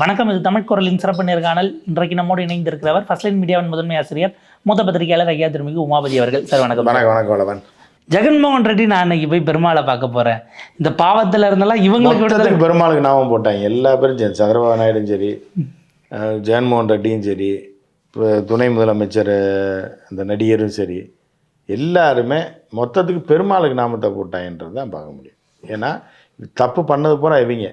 வணக்கம் இது தமிழ் குரலின் சிறப்பு நேர்காணல். இன்றைக்கு நம்மோடு இணைந்திருக்கிறவர் ஃபர்ஸ்ட் லைன் மீடியாவின் முதன்மை ஆசிரியர் மூத்த பத்திரிகையாளர் ஐயா திருமிகு உமாபதி அவர்கள். சார் வணக்கம். வணக்கம் வணக்கம் வளவன் ஜெகன்மோகன் ரெட்டி நான் அன்னைக்கு போய் பெருமாளை பார்க்க போறேன். இந்த பாவத்துல இருந்தெல்லாம் இவங்களுக்கு மொத்தத்துக்கு பெருமாளுக்கு நாமம் போட்டாங்க. எல்லா பேரும் சந்திரபாபு நாயுடும் சரி ஜெகன்மோகன் ரெட்டியும் சரி இப்போ துணை முதலமைச்சர் அந்த நடிகரும் சரி எல்லாருமே மொத்தத்துக்கு பெருமாளுக்கு நாமத்தை போட்டாங்கன்றது தான் பார்க்க முடியும். ஏன்னா தப்பு பண்ணது பூரா இவங்க.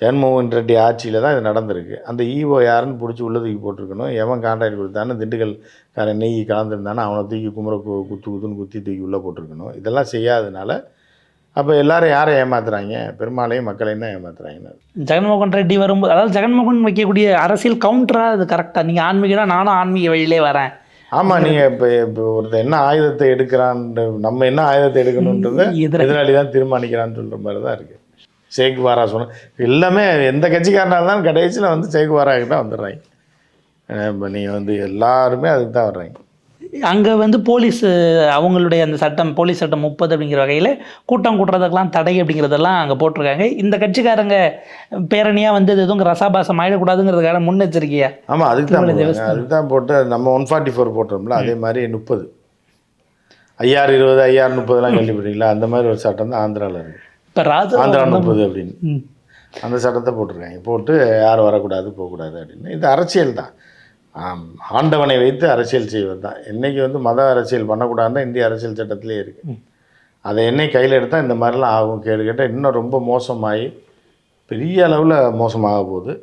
ஜெகன்மோகன் ரெட்டி ஆட்சியில் தான் இது நடந்திருக்கு. அந்த ஈவோ யாருன்னு பிடிச்சி உள்ள தூக்கி போட்டிருக்கணும். எவன் கான்ட்ராக்ட் கொடுத்தான்னு திண்டுக்கல்காரன் நெய் கலந்துருந்தானோ அவனை தூக்கி குமுற குத்து குத்துன்னு குத்தி தூக்கி உள்ளே போட்டிருக்கணும். இதெல்லாம் செய்யாதனால அப்போ எல்லாரும் யாரை ஏமாத்துறாங்க? பெருமாளையும் மக்களையும் தான் ஏமாத்துறாங்கன்னு. ஜெகன்மோகன் ரெட்டி வரும்போது அதாவது ஜெகன்மோகன் வைக்கக்கூடிய அரசியல் கவுண்டரா அது கரெக்டா நீங்க ஆன்மீகனா நானும் ஆன்மீக வழியிலே வரேன். ஆமாம் நீங்கள் இப்போ இப்போ ஒருத்தன் என்ன ஆயுதத்தை எடுக்கிறான்னு நம்ம என்ன ஆயுதத்தை எடுக்கணுன்றத. எதிராளி தான் தீர்மானிக்கிறான்னு சொல்கிற மாதிரி தான் இருக்குது சேகுவாரா சொன்ன எல்லாமே எந்த கட்சிக்காரனாக இருந்தாலும் கடைசியில் வந்து சேகுவாராவுக்கு தான் வந்துடுறாங்க. இப்போ நீங்கள் வந்து எல்லாருமே அதுக்கு தான் வர்றாங்க. அங்க வந்து போலீஸ் அவங்களுடைய அந்த சட்டம் போலீஸ் சட்டம் முப்பது அப்படிங்கிற வகையில கூட்டம் கூட்டுறதுக்கெல்லாம் தடை அப்படிங்கிறதெல்லாம் அங்க போட்டிருக்காங்க. இந்த கட்சிக்காரங்க பேரணியா வந்து இது எதுவும் ரசாபாசம் ஆயிடக்கூடாதுங்கிறதுக்கான முன்னெச்சரிக்கையா? ஆமாம் அதுக்கு தான். அதுக்கு தான் போட்டு நம்ம ஒன் ஃபார்ட்டி ஃபோர் போட்டோம்ல அதே மாதிரி முப்பது. ஐயாறு இருபது ஐயாறு முப்பதுலாம் கேள்விப்பட்டீங்களா அந்த மாதிரி ஒரு சட்டம் தான் ஆந்திராவில் இருக்குது இப்ப ராஜ ஆந்திரா முப்பது அப்படின்னு. அந்த சட்டத்தை போட்டிருக்காங்க. போட்டு யாரும் வரக்கூடாது போகக்கூடாது அப்படின்னு. இது அரசியல் தான். ஆண்டவனை வைத்து அரசியல் செய்வது தான். என்னைக்கு வந்து மத அரசியல் பண்ணக்கூடாதுன்னு இந்திய அரசியல் சட்டத்திலே இருக்குது அதை என்னை கையில் எடுத்தால் இந்த மாதிரிலாம் ஆகும் கேடு கேட்டால் இன்னும் ரொம்ப மோசமாகி பெரிய அளவில் மோசமாக போகுது.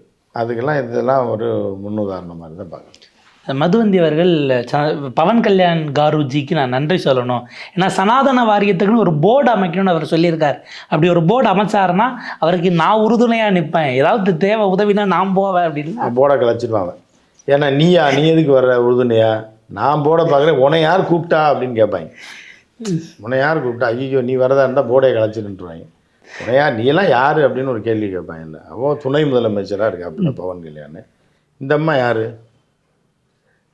அதுக்கெல்லாம் இதெல்லாம் ஒரு முன்னுதாரணம் மாதிரி தான் பார்க்கணும். மதுவந்தி அவர்கள் ச- பவன் கல்யாண் காருஜிக்கு நான் நன்றி சொல்லணும். ஏன்னா சனாதன வாரியத்துக்குன்னு ஒரு போர்டு அமைக்கணும்னு அவர் சொல்லியிருக்கார். அப்படி ஒரு போர்டு அமைச்சாருன்னா அவருக்கு நான் உறுதுணையாக நிற்பேன் ஏதாவது தேவை உதவினா நான் போவேன் அப்படின்னு. போர்டை கலைச்சிடுவாங்க ஏன்னா நீயா நீ எதுக்கு வர்ற? உறுதுணையா? நான் போட பார்க்குறேன். உன்னை யார் கூப்பிட்டா? அப்படின்னு கேட்பாங்க. உன்னை யார் கூப்பிட்டா? ஐயோ நீ வரதா இருந்தால் போர்டை கலைச்சிருன்றாங்க உனையா நீலாம் நீ எல்லாம் யார்? அப்படின்னு ஒரு கேள்வி கேட்பாங்க. அவன் துணை முதலமைச்சராக இருக்காப்புல பவன் கல்யாண். இந்த அம்மா யார்?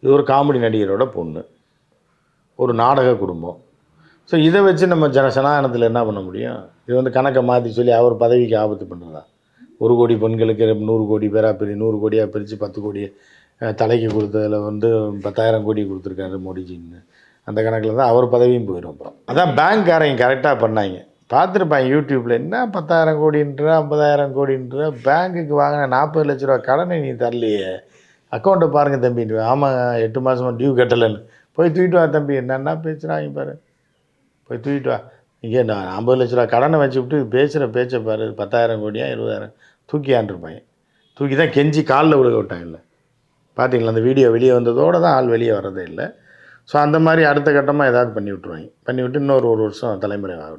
இது ஒரு காமெடி நடிகரோட பொண்ணு. ஒரு நாடக குடும்பம். ஸோ இதை வச்சு நம்ம ஜன சனாதனத்தில் என்ன பண்ண முடியும்? இது வந்து கணக்கை மாற்றி சொல்லி அவர் பதவிக்கு ஆபத்து பண்ணுறதா? ஒரு கோடி பெண்களுக்கு நூறு கோடி பேராக பிரி நூறு கோடியாக பிரித்து பத்து கோடி தலைக்கு கொடுத்ததில் வந்து பத்தாயிரம் கோடி கொடுத்துருக்காரு மோடிஜின்னு. அந்த கணக்கில் தான் அவர் பதவியும் போயிடும் அப்புறம். அதான் பேங்க்காரங்க கரெக்டாக பண்ணாங்க. பார்த்துருப்பாங்க யூடியூப்பில் என்ன பத்தாயிரம் கோடின்ற ஐம்பதாயிரம் கோடின்ற பேங்க்குக்கு வாங்கின நாற்பது லட்ச ரூபா கடனை நீ தரலையே. அக்கௌண்ட்டை பாருங்கள் தம்பிட்டு ஆமாங்க எட்டு மாதமாக டியூ கட்டலைன்னு. போய் தூக்கிட்டு வா தம்பி. என்னென்ன பேசுகிறாங்க பாரு. போய் தூக்கிட்டு வா. இங்கே நான் ஐம்பது லட்ச ரூபா கடனை வச்சுவிட்டு பேசுகிற பேச்சை பாரு. பத்தாயிரம் கோடியா இருபதாயிரம். தூக்கி தூக்கி தான் கெஞ்சி காலில் விழுக விட்டாங்கல்ல பார்த்தீங்களா அந்த வீடியோ வெளியே வந்ததோடு தான் ஆள் வெளியே வர்றதே இல்லை. ஸோ அந்த மாதிரி அடுத்த கட்டமாக ஏதாவது பண்ணி விட்ருவாங்க பண்ணி விட்டு இன்னொரு ஒரு வருஷம் தலைமுறை ஆக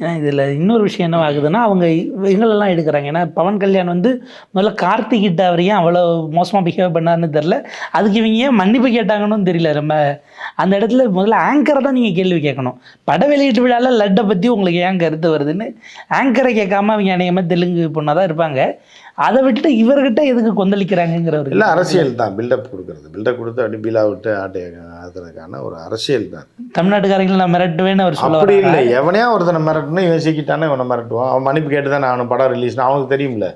ஏன்னா இதில் இன்னொரு விஷயம் என்ன ஆகுதுன்னா அவங்க எங்களெல்லாம் எடுக்கிறாங்க. ஏன்னா பவன் கல்யாண் வந்து முதல்ல கார்த்திகிட்ட அவர் ஏன் அவ்வளோ மோசமாக பிஹேவ் பண்ணாருன்னு தெரில அதுக்கு இவங்க ஏன் மன்னிப்பு கேட்டாங்கன்னு தெரியல. ரொம்ப அந்த இடத்துல முதல்ல ஆங்கரை தான் நீங்கள் கேள்வி கேட்கணும். பட வெளியீட்டு விழாவில் லட்டை பற்றி உங்களுக்கு ஏன் கருத்து வருதுன்னு? ஆங்கரை கேட்காம அவங்க அநேகமாக தெலுங்கு பொண்ணாக தான் இருப்பாங்க. அதை விட்டுட்டு இவர்கிட்ட எதுக்கு கொந்தளிக்கிறாங்கங்கிற ஒரு எல்லாம் அரசியல் தான். பில்டப் கொடுக்குறது. பில்டப் கொடுத்து அப்படி பீலா விட்டு ஆட்டை ஆத்துறதுக்கான ஒரு அரசியல் தான். தமிழ்நாட்டுக்காரங்களை நான் மிரட்டுவேன்னு அவர் சொல்ல அப்படி. இல்லை. எவனையா ஒருத்தனை மிரட்டணும் இவன் சிக்கிட்டானே இவனை மிரட்டுவான். அவன் மன்னிப்பு கேட்டு தானே அவன் படம் ரிலீஸ்னு அவனுக்கு தெரியும்ல.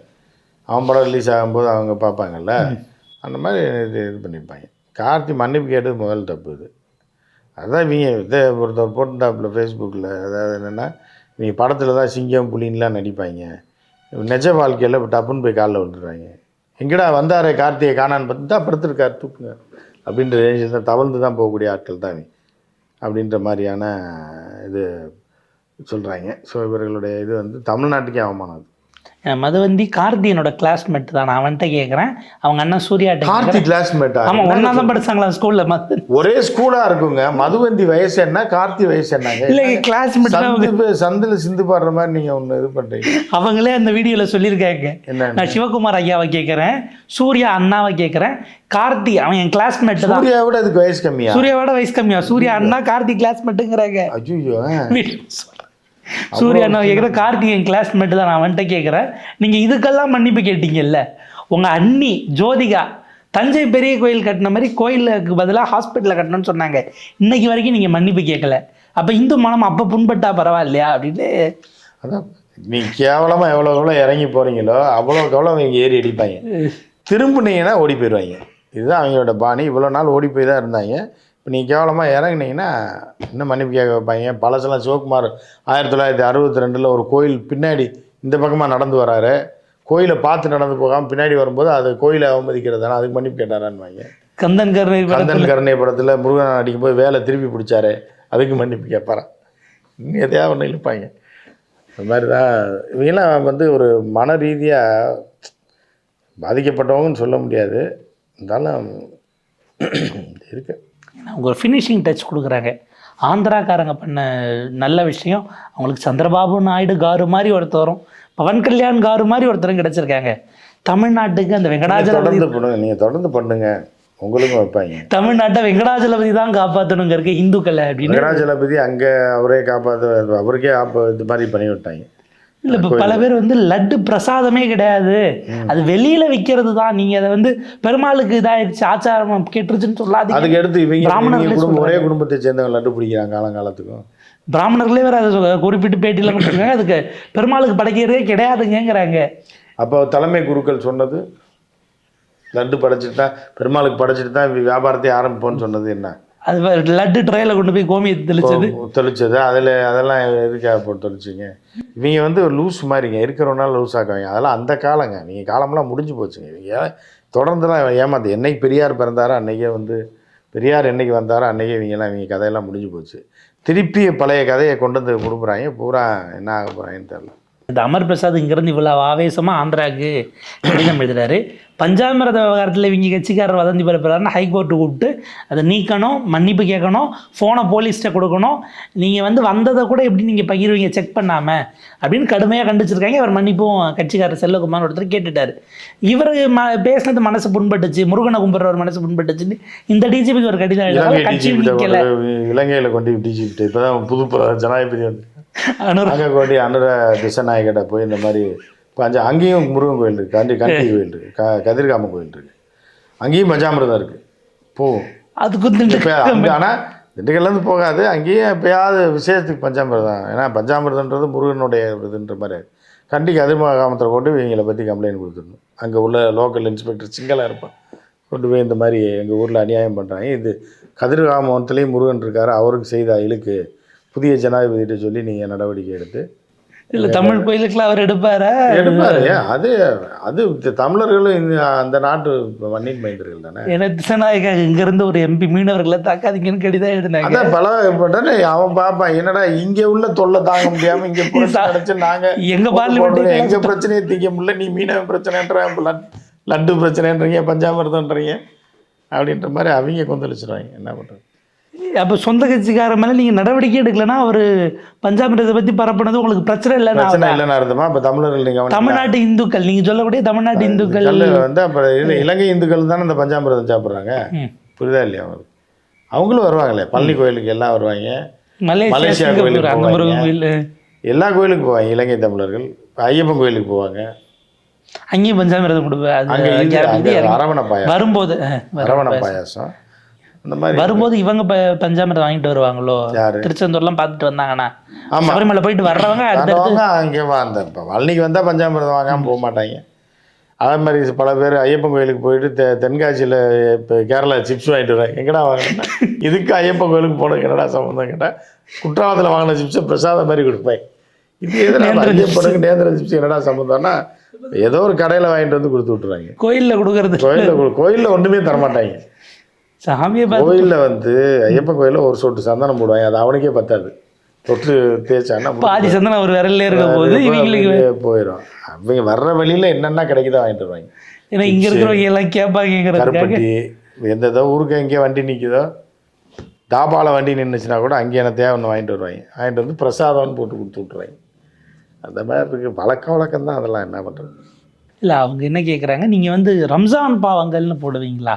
அவன் படம் ரிலீஸ் ஆகும்போது அவங்க பார்ப்பாங்கல்ல. அந்த மாதிரி இது இது பண்ணியிருப்பாங்க கார்த்தி மன்னிப்பு கேட்டது முதல் தப்பு இது. அதான் இவங்க இதை ஒருத்தர் போட்டுட்டாப்புல ஃபேஸ்புக்கில் அதாவது என்னென்னா இவங்க படத்தில் தான் சிங்கம் புலின்லாம் நடிப்பாங்க. நிஜ வாழ்க்கையில் இப்போ டப்புன்னு போய் காலில் விட்டுறாங்க எங்கடா வந்தாரே கார்த்திகை காணான்னு பார்த்து தான் படுத்துருக்கார் தூக்குங்க. அப்படின்ற ரேஞ்சில் தான் தவழ்ந்து தான் போகக்கூடிய ஆட்கள் தான் அப்படின்ற மாதிரியான இது சொல்கிறாங்க ஸோ இவர்களுடைய இது வந்து தமிழ்நாட்டுக்கே அவமானம் அது. மதுவந்தி கார்த்தி என்னோட கிளாஸ்மேட் தான். நான் அவன்கிட்ட கேட்குறேன் அவங்க அண்ணன் சூர்யாட்ட கார்த்தி கிளாஸ்மேட்டா ஆமாம் ஒன்றா தான் படிச்சாங்களா ஸ்கூலில் மது ஒரே ஸ்கூலாக இருக்குங்க. மதுவந்தி வயசு என்ன கார்த்தி வயசு என்னங்க இல்லை கிளாஸ்மேட் சந்து சந்தில் சிந்து பாடுற மாதிரி நீங்கள் ஒன்று இது பண்ணுறீங்க அவங்களே அந்த வீடியோவில் சொல்லியிருக்காங்க. என்ன நான் சிவகுமார் ஐயாவை கேட்குறேன் சூர்யா அண்ணாவை கேட்குறேன் கார்த்தி அவன் என் கிளாஸ்மேட் தான். சூர்யா விட அதுக்கு வயசு கம்மியா? சூர்யாவோட வயசு கம்மியா? சூர்யா அண்ணா கார்த்தி கிளாஸ்மேட்டுங்கிறாங்க ஐயோ சூர்யா அண்ணா கேட்குறேன் கார்த்தி என் கிளாஸ்மேட் தான் நான் அவன்கிட்ட கேட்குறேன் நீங்கள் இதுக்கெல்லாம் மன்னிப்பு கேட்டீங்கல்ல? உங்கள் அண்ணி ஜோதிகா தஞ்சை பெரிய கோயில் கட்டின மாதிரி கோயிலுக்கு பதிலாக ஹாஸ்பிட்டலில் கட்டணும்னு சொன்னாங்க. இன்னைக்கு வரைக்கும் நீங்கள் மன்னிப்பு கேட்கல அப்போ இந்து மனம் அப்போ புண்பட்டா பரவாயில்லையா அப்படின்னு? அதான் நீ கேவலமாக எவ்வளோ எவ்வளோ இறங்கி போகிறீங்களோ அவ்வளோக்கு எவ்வளோ அவங்க ஏறி அடிப்பாங்க. திரும்பினீங்கன்னா ஓடி போயிடுவாங்க. இதுதான் அவங்களோட பாணி. இவ்வளோ நாள் ஓடி போய் தான் இருந்தாங்க. இப்போ நீ கேவலமாக இறங்குனீங்கன்னா இன்னும் மன்னிப்பு கேட்க வைப்பாங்க பழசெல்லாம் சிவகுமார் ஆயிரத்தி தொள்ளாயிரத்தி அறுபத்தி ரெண்டில் ஒரு கோயில் பின்னாடி இந்த பக்கமாக நடந்து வராரு. கோயிலை பார்த்து நடந்து போகாமல் பின்னாடி வரும்போது அது கோயிலை அவமதிக்கிறதான அதுக்கு மன்னிப்பு கேட்டாரான்னு கந்தன் கருணை கந்தன் கருணை படத்தில் முருகன் அடிக்கும்போது வேலை திருப்பி பிடிச்சாரு. அதுக்கு மன்னிப்பு கேட்பாரான் இன்னும் எதையா ஒன்று இழுப்பாங்க. இந்த மாதிரி தான் இவங்கெல்லாம் வந்து ஒரு மன ரீதியாக பாதிக்கப்பட்டவங்கன்னு சொல்ல முடியாது. இருந்தாலும் இருக்கு. அவங்க ஒரு ஃபினிஷிங் டச் கொடுக்குறாங்க. ஆந்திராக்காரங்க பண்ண நல்ல விஷயம் அவங்களுக்கு சந்திரபாபு நாயுடு காரு மாதிரி ஒருத்தரும் பவன் கல்யாண் காரு மாதிரி ஒருத்தரும் கிடைச்சிருக்காங்க. தமிழ்நாட்டுக்கு அந்த வெங்கடாஜலபதி நீங்கள் தொடர்ந்து பண்ணுங்க உங்களுக்கும் வைப்பாங்க. தமிழ்நாட்டை வெங்கடாஜலபதி தான் காப்பாற்றணுங்க இருக்க இந்துக்களை அப்படின்னு வெங்கடாஜலபதி அங்கே அவரே காப்பாற்ற அவருக்கே இது மாதிரி பண்ணி விட்டாங்க இல்லை இப்போ பல பேர் வந்து லட்டு பிரசாதமே கிடையாது. அது வெளியில விற்கிறது தான். நீங்கள் அதை வந்து பெருமாளுக்கு இதாயிருச்சு ஆச்சாரம் கெட்டுருச்சுன்னு சொல்லாதீங்க. அதுக்கு அடுத்து இவங்க பிராமணர்களே ஒரே. குடும்பத்தை சேர்ந்தவங்க லட்டு பிடிக்கிறாங்க காலங்காலத்துக்கும். பிராமணர்களே வேற அதை சொல்ல- குறிப்பிட்டு பேட்டியில் கொடுத்துருக்காங்க அதுக்கு பெருமாளுக்கு படைக்கிறதே கிடையாதுங்கிறாங்க அப்போ தலைமை குருக்கள் சொன்னது லட்டு படைச்சிட்டு தான் பெருமாளுக்கு படைச்சிட்டு தான் வியாபாரத்தை ஆரம்பிப்போம்னு சொன்னது என்ன? அது லட்டு ட்ரையில் கொண்டு போய் கோமியை தெளிச்சது. தெளிச்சது. அதில் அதெல்லாம் எதுக்காக போட்டு தெளிச்சிங்க? இவங்க வந்து ஒரு லூஸ் மாதிரிங்க. இருக்கிறவனால லூஸ் ஆக்குவாங்க. அதெல்லாம் அந்த காலங்க. நீங்கள் காலமெல்லாம் முடிஞ்சு போச்சுங்க இவங்க தொடர்ந்துலாம் ஏமாத்து என்னைக்கு பெரியார் பிறந்தாரோ அன்னைக்கே வந்து பெரியார் என்னைக்கு வந்தாரோ அன்னைக்கே இவங்கெல்லாம் இவங்க கதையெல்லாம் முடிஞ்சு போச்சு. திருப்பி பழைய கதையை கொண்டு வந்து கொடுக்குறாங்க பூரா என்ன ஆக போகிறாங்கன்னு தெரில இந்த அமர் பிரசாத் இங்கிருந்து இவ்வளோ ஆவேசமாக ஆந்திராவுக்கு கடிதம் எழுதுறாரு. பஞ்சாமிரத விவகாரத்தில் இவங்க கட்சிக்காரர் வதந்தி பரப்புறாருன்னு ஹைகோர்ட்டு கூப்பிட்டு அதை நீக்கணும் மன்னிப்பு கேட்கணும் ஃபோனை போலீஸ்கிட்ட கொடுக்கணும். நீங்கள் வந்து வந்ததை கூட எப்படி நீங்கள் பகிர்வீங்க? செக் பண்ணாமல் அப்படின்னு கடுமையாக கண்டிச்சிருக்காங்க. அவர் மன்னிப்பும் கட்சிக்காரர் செல்லகுமார் ஒருத்தர் கேட்டுட்டார். இவர் ம பேசினது மனசு புண்பட்டுச்சு. முருகனை கும்பிட்றவர் மனசு புண்பட்டுச்சுன்னு இந்த டிஜிபிக்கு ஒரு கடிதம் எழுதுறாங்க. கட்சி நீக்கல. இலங்கையில் கொண்டு டிஜிபிட்ட இப்போ புது ஜனாதிபதி வந்து அனுர அங்கே கொண்டு அனுர திசநாயகிட்ட போய் இந்த மாதிரி பஞ்ச அங்கேயும் முருகன் கோயில் இருக்குது கண்டி கண்டி கோயில் இருக்குது க கதிர்காம கோயில் இருக்குது அங்கேயும் பஞ்சாமிரதம் இருக்குது போகும் அதுக்கு இப்போ ஆனால் திண்டுக்கல்லேருந்து போகாது. அங்கேயும் எப்பயாவது விசேஷத்துக்கு பஞ்சாமிரதம். ஏன்னா பஞ்சாமிரதன்றது முருகனுடைய இதுன்ற மாதிரி. கண்டி கதிர்காமத்தில் கொண்டு இவங்களை பற்றி கம்ப்ளைண்ட் கொடுத்துடணும். அங்கே உள்ள லோக்கல் இன்ஸ்பெக்டர் சிங்களா இருப்பான். கொண்டு போய் இந்த மாதிரி எங்கள் ஊரில் அநியாயம் பண்ணுறாங்க இது கதிர்காமத்துலேயும் முருகன் இருக்கார். அவருக்கு செய்த இழுக்கு புதிய ஜனாதிபதிகிட்ட சொல்லி நீங்கள் நடவடிக்கை எடுத்து இல்லை தமிழ் கோயிலுக்குலாம் அவர் எடுப்பாரா? எடுப்பாரு. அது அது தமிழர்களும் அந்த நாட்டு மண்ணின் மைந்தர்கள் தானே? ஏன்னா திசநாயக இங்கிருந்து ஒரு எம்பி மீனவர்களை தாக்காதீங்கன்னு கடிதம் எழுதினாங்க. அதான் பல பட்டனே அவன் பார்ப்பான் என்னடா இங்க உள்ள தொல்லை தாங்க முடியாம இங்க அடைச்சு நாங்க எங்க போட்டு பார்லிமெண்ட். எங்க பிரச்சனையை தீக்க முடியல நீ மீனவ பிரச்சனைன்ற லட்- லட்டு பிரச்சனைன்றீங்க பஞ்சாமிரதன்றீங்க அப்படின்ற மாதிரி அவங்க கொந்தளிச்சிடுவாங்க என்ன பண்றது? அப்போ சொந்த கட்சிக்கார மேலே நீங்கள் நடவடிக்கை எடுக்கலைன்னா அவர் பஞ்சாமிரத்தை பற்றி பரப்புனது உங்களுக்கு பிரச்சனை இல்லைன்னா இல்லைன்னு அர்த்தமா? இப்ப தமிழர்கள் நீங்க கவனிக்கல. தமிழ்நாட்டு இந்துக்கள் நீங்கள் சொல்லக்கூடிய தமிழ்நாட்டு இந்துக்கள் வந்து அப்புறம் இலங்கை இந்துக்கள் தானே இந்த பஞ்சாமிரதம் சாப்பிட்றாங்க. புரியுதா இல்லையா அவங்களுக்கு அவங்களும் வருவாங்களே. பழனி கோயிலுக்கு எல்லாம் வருவாங்க. மலேசியா கோயிலுக்கு எல்லா கோயிலுக்கும் போவாங்க இலங்கை தமிழர்கள். ஐயப்பன் கோயிலுக்கு போவாங்க. அங்கேயும் பஞ்சாமிரதம் கொடுப்பேன் இது அரவண பாயாசம் வரும்போது அரவண. பாயாசம் அந்த மாதிரி வரும்போது இவங்க பஞ்சாமிரதம் வாங்கிட்டு வருவாங்களோ? திருச்செந்தூர்லாம் பார்த்துட்டு வந்தாங்கன்னா ஆமா. சபரிமலை போயிட்டு வர்றவங்க அடுத்தடுத்து வந்தவங்க அங்கே அந்த இப்போ வள்ளிக்கு வந்தால் பஞ்சாமிரதம் வாங்காமல் போக மாட்டாங்க. அதே மாதிரி பல பேர் ஐயப்பன் கோயிலுக்கு போயிட்டு தெ தென்காசியில் இப்போ கேரளா சிப்ஸ் வாங்கிட்டு வராங்க. எங்கடா வாங்கினா இதுக்கு ஐயப்பன் கோயிலுக்கு போனதுக்கு என்னடா சம்மந்தம் கேட்டால் குற்றாலத்தில் வாங்கின சிப்ஸை பிரசாதம் மாதிரி கொடுப்பேன். இது எதுனா ஐயப்பனுக்கு நேந்திர சிப்ஸ் என்னடா சம்மந்தம்னா ஏதோ ஒரு கடையில் வாங்கிட்டு வந்து கொடுத்து விட்டுறாங்க. கோயிலில் கொடுக்கறது. கோயிலில் கோயிலில் ஒன்றுமே தரமாட்டாங்க. கோயிலில் வந்து ஐயப்பன் கோயிலில் ஒரு சொட்டு சந்தனம் போடுவாங்க. அது அவனுக்கே பத்தாது. தொட்டு தேய்ச்சான்னா பாதி சந்தனம் ஒரு விரல்ல இருக்க போது இவங்களுக்கு போயிடும். அவங்க வர்ற வழியில என்னென்ன கிடைக்குதோ வாங்கிட்டு வருவாங்க. ஏன்னா இங்க இருக்கிறவங்க எல்லாம் கேட்பாங்கிறதுக்காக கருப்பட்டி எந்த ஏதோ ஊருக்கு எங்கே வண்டி நிற்குதோ தாபால வண்டி நின்றுச்சுன்னா கூட அங்கே என்ன தேவை ஒன்று வாங்கிட்டு வருவாங்க. வாங்கிட்டு வந்து பிரசாதம்னு போட்டு கொடுத்து விட்ருவாங்க அந்த மாதிரி இருக்கு. பழக்க வழக்கம் தான் அதெல்லாம். என்ன பண்ணுறது இல்ல அவங்க என்ன கேக்குறாங்க நீங்க வந்து ரம்ஜான் பாவங்கள்னு போடுவீங்களா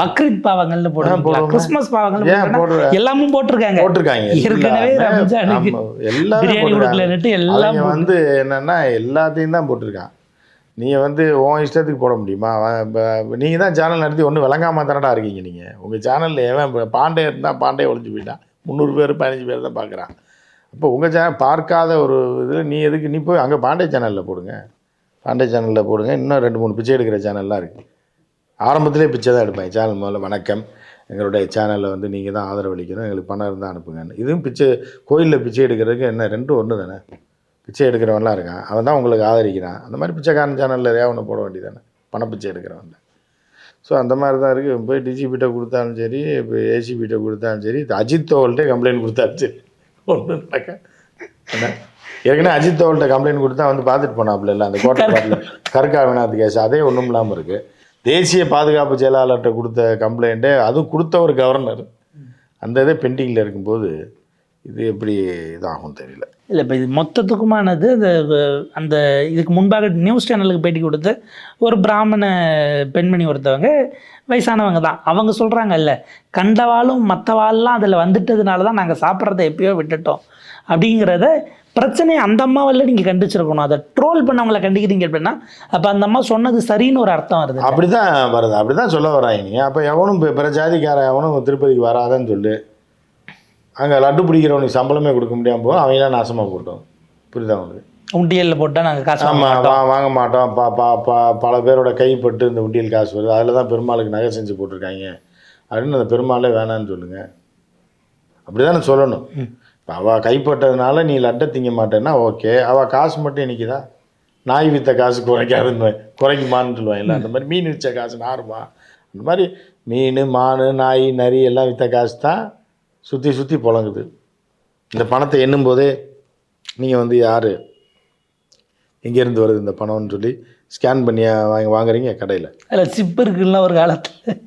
பக்ரீத் பாவங்கள்னு போடுவீங்களா. கிறிஸ்மஸ்? போடுறேன்? எல்லாமும் போட்டிருக்காங்க போட்டிருக்காங்க ஏற்கனவே. ரம்ஜானுக்கு எல்லாமே பிரியாணி. கொடுக்கலன்னுட்டு எல்லாம் வந்து என்னன்னா எல்லாத்தையும் தான் போட்டிருக்கான் நீங்கள் வந்து உன் இஷ்டத்துக்கு போட முடியுமா நீங்கள் தான் சேனல் நடத்தி ஒன்றும் விளங்காம தானடா இருக்கீங்க நீங்கள் உங்கள் சேனலில் எவன் பாண்டே இருந்தால் பாண்டே ஒழிஞ்சு போயிட்டான் முந்நூறு பேர் பதினஞ்சு பேர் தான் பார்க்குறான் அப்போ உங்கள் சேனல் பார்க்காத ஒரு இதில் நீ எதுக்கு நீ போய் அங்கே பாண்டே சேனலில் போடுங்க பாண்டே சேனலில் போடுங்க. இன்னும் ரெண்டு மூணு பிச்சை எடுக்கிற சேனல்லாம் இருக்குது ஆரம்பத்திலே பிச்சை தான் எடுப்பேன். சேனல் முதல்ல வணக்கம். எங்களுடைய சேனலில் வந்து நீங்கள் தான் ஆதரவு அளிக்கணும். எங்களுக்கு பணம் இருந்தால் அனுப்புங்கன்னு. இதுவும் பிச்சை கோயிலில் பிச்சை எடுக்கிறதுக்கு என்ன ரெண்டும் ஒன்று தானே? பிச்சை எடுக்கிறவன்லாம் இருக்கான். அவன் தான் உங்களுக்கு ஆதரிக்கிறான். அந்த மாதிரி பிச்சைக்காரன் சேனலில் எதையா ஒன்று போட வேண்டியதானே பணப்பிச்சை பிச்சை எடுக்கிறவன் ஸோ அந்த மாதிரி தான் இருக்குது போய் டிஜிபிட்ட கொடுத்தாலும் சரி இப்போ ஏசிபிட்ட கொடுத்தாலும் சரி அஜித் தோவல்கிட்டே கம்ப்ளைண்ட் கொடுத்தாலும் சரி. ஒன்று நடக்க என்ன? ஏற்கனவே அஜித் தோவல்கிட்ட கம்ப்ளைண்ட் கொடுத்தா வந்து பார்த்துட்டு போனாப்புல இல்லை அந்த கோட்டைப்பாட்டில் கருக்கா வினாத் கேஸ் அதே ஒன்றும் இல்லாமல் இருக்குது தேசிய பாதுகாப்பு செயலாளர்கிட்ட கொடுத்த கம்ப்ளைண்ட்டே அதுவும் கொடுத்த ஒரு கவர்னர் அந்த இதே பெண்டிங்கில் இருக்கும்போது இது எப்படி இதாகும் தெரியல. இல்லை இப்போ இது மொத்தத்துக்குமானது அஹ், அந்த இதுக்கு முன்பாக நியூஸ் சேனலுக்கு பேட்டி கொடுத்த ஒரு பிராமண பெண்மணி ஒருத்தவங்க வயசானவங்க தான். அவங்க சொல்கிறாங்கல்ல கண்டவாளும் மற்றவாள்லாம் அதில் வந்துட்டதுனால தான் நாங்கள் சாப்பிட்றத எப்பயோ விட்டுட்டோம். அப்படிங்கிறத பிரச்சனையை அந்த அம்மாவில் நீங்கள் கண்டிச்சிருக்கணும். அதை ட்ரோல் பண்ணவங்களை கண்டிக்கிறீங்க அப்படின்னா அப்போ அந்த அம்மா சொன்னது சரின்னு ஒரு அர்த்தம் வருது. அப்படி தான் வருது. அப்படி தான் சொல்ல வராங்க அப்போ எவனும் பிற ஜாதிக்காரன் எவனும் திருப்பதிக்கு வராதன்னு சொல்லு. அங்கே லட்டு பிடிக்கிறவனுக்கு சம்பளமே கொடுக்க முடியாமல் போகும். அவங்களாம் நாசமாக போட்டோம் புரியுதா உங்களுக்கு? உண்டியலில் போட்டால் நாங்கள் காசு ஆமாம். வா வாங்க மாட்டோம். பா பா பா பல பேரோட கைப்பட்டு இந்த உண்டியல் காசு வருது. அதில் தான் பெருமாளுக்கு நகை செஞ்சு போட்டிருக்காங்க. அப்படின்னு அந்த பெருமாளே வேணான்னு சொல்லுங்க. அப்படி தானே சொல்லணும் இப்போ அவள் கைப்பட்டதுனால நீ லட்டை திங்க மாட்டேன்னா ஓகே. அவள் காசு மட்டும் இன்றைக்கிதா நாய் வித்த காசு குறைக்காதுன்னு குறைக்குமான்னு சொல்லுவாங்கல்ல அந்த மாதிரி மீன் விற்ற காசு நாருமா? அந்த மாதிரி மீன் மான் நாய் நரி எல்லாம் விற்ற காசு தான் சுற்றி சுற்றி புழங்குது. இந்த பணத்தை எண்ணும் போதே நீங்கள் வந்து யார்? எங்கேருந்து வருது இந்த பணம்னு சொல்லி ஸ்கேன் பண்ணி வாங்கி வாங்குறீங்க கடையில். அதில் சிப்பு இருக்குல்ல ஒரு காலத்தில்.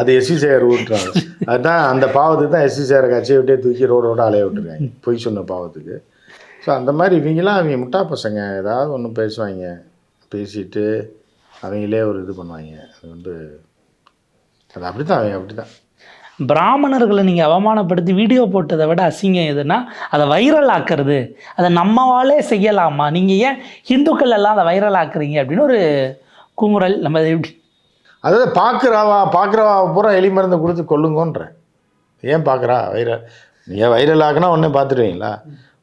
அது எஸ்சி சேகர் ஊட்டுறாங்க அதுதான் அந்த பாவத்துக்கு தான் எஸ்சி சேகரை கட்சியை விட்டே தூக்கி ரோட ரோட அலைய விட்டுருக்காங்க. பொய் சொன்ன பாவத்துக்கு. ஸோ அந்த மாதிரி இவங்கெல்லாம் அவங்க முட்டா பசங்க. ஏதாவது ஒன்று பேசுவாங்க. பேசிட்டு அவங்களே ஒரு இது பண்ணுவாங்க. அது வந்து அது அப்படி தான் அவங்க அப்படி தான் பிராமணர்களை நீங்கள் அவமானப்படுத்தி வீடியோ போட்டதை விட அசிங்கம் எதுனா அதை வைரல் ஆக்கிறது. அதை நம்மவாலே செய்யலாமா? நீங்கள் ஏன் ஹிந்துக்கள் எல்லாம் அதை வைரல் ஆக்குறீங்க அப்படின்னு ஒரு குமுறல் நம்ம அதை எப்படி அதாவது பார்க்குறாவா பார்க்குறவா பூரா எலி மருந்து கொடுத்து கொள்ளுங்கன்றேன் ஏன் பார்க்குறா வைரல் நீங்கள் வைரல் ஆக்குனா ஒன்றே பார்த்துருவீங்களா?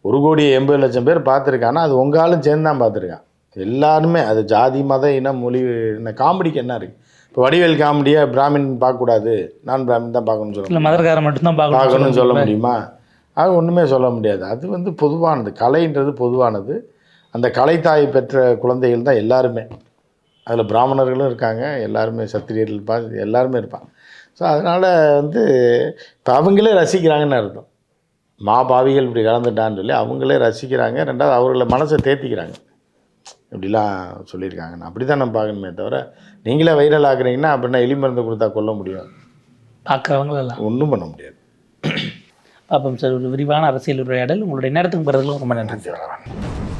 ஒரு கோடி எண்பது லட்சம் பேர் பார்த்துருக்கானா? அது உங்க ஆளும் சேர்ந்து தான் பார்த்துருக்கான். எல்லாருமே அது ஜாதி மத இனம் மொழி இந்த காமெடிக்கு என்ன இருக்குது இப்போ வடிவேல் காமெடியை பிராமின் பார்க்கக்கூடாது. நான் பிராமின் தான் பார்க்கணும்னு சொல்ல இல்லை மதர்காரன் மட்டும்தான் பார்க்கணும் பார்க்கணும்னு சொல்ல முடியுமா? அது ஒன்றுமே சொல்ல முடியாது. அது வந்து பொதுவானது. கலைன்றது பொதுவானது. அந்த கலைத்தாய் பெற்ற குழந்தைகள் தான் எல்லாருமே. அதில் பிராமணர்களும் இருக்காங்க. எல்லாருமே சத்திரியர்கள் இருப்பாங்க எல்லாருமே இருப்பாங்க. ஸோ அதனால் வந்து இப்போ அவங்களே ரசிக்கிறாங்கன்னு அர்த்தம். மாபாவிகள் இப்படி கலந்துட்டான்னு சொல்லி அவங்களே ரசிக்கிறாங்க. ரெண்டாவது அவர்களை மனசை தேத்திக்கிறாங்க. இப்படிலாம் சொல்லியிருக்காங்க. நான் அப்படி தான் நம்ம பார்க்கணுமே தவிர நீங்களே வைரல் ஆக்குறீங்கன்னா அப்படின்னா எலி மருந்து கொடுத்தா கொல்ல முடியும் பார்க்குறவங்களெல்லாம் ஒன்றும் பண்ண முடியாது. பார்ப்போம் சார் ஒரு விரிவான அரசியல் உரையாடல். உங்களுடைய நேரத்துக்கு பிறகு ரொம்ப நன்றி வணக்கம்.